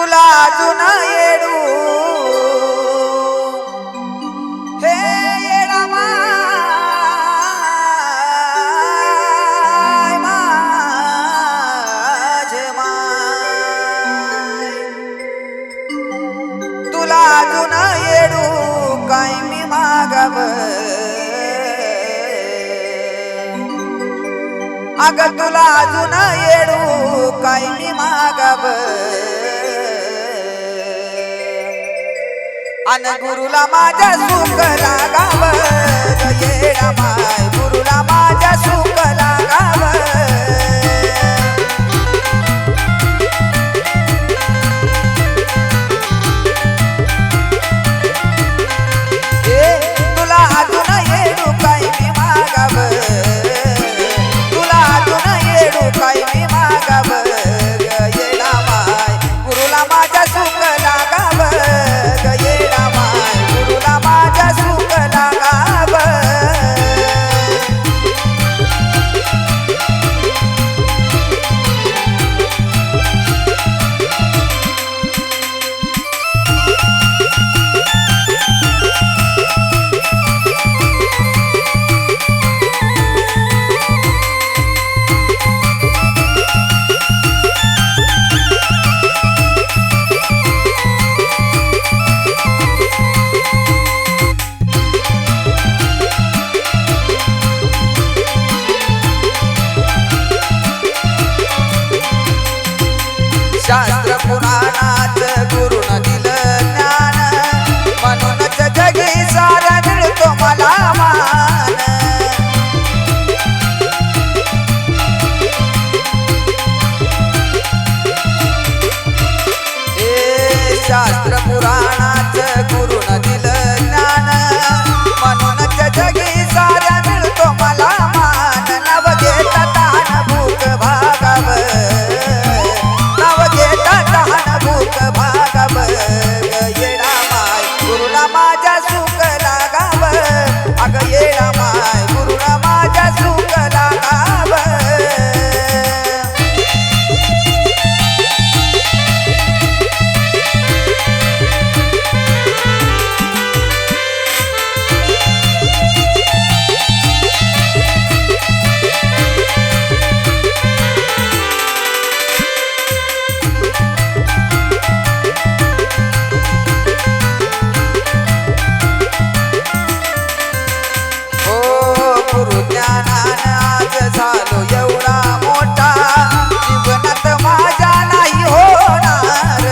तुला अजून येडू. हे तुला अजून येडू काय मी मागाव? अग तुला अजून येडू अन गुरुला माझ्या सुख लागावं येडा शास्त्र पुराणात गुरुन दिलं.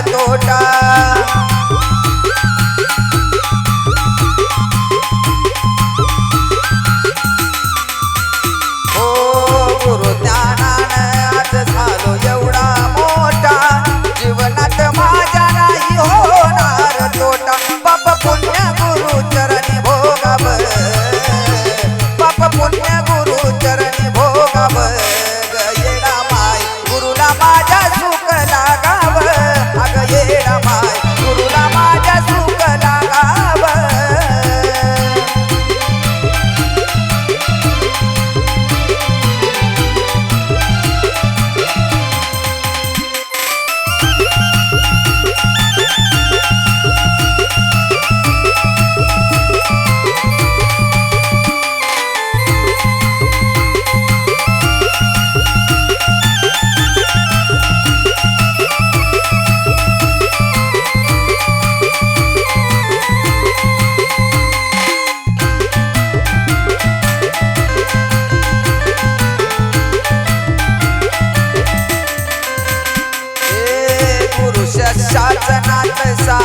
ટોટા pensar.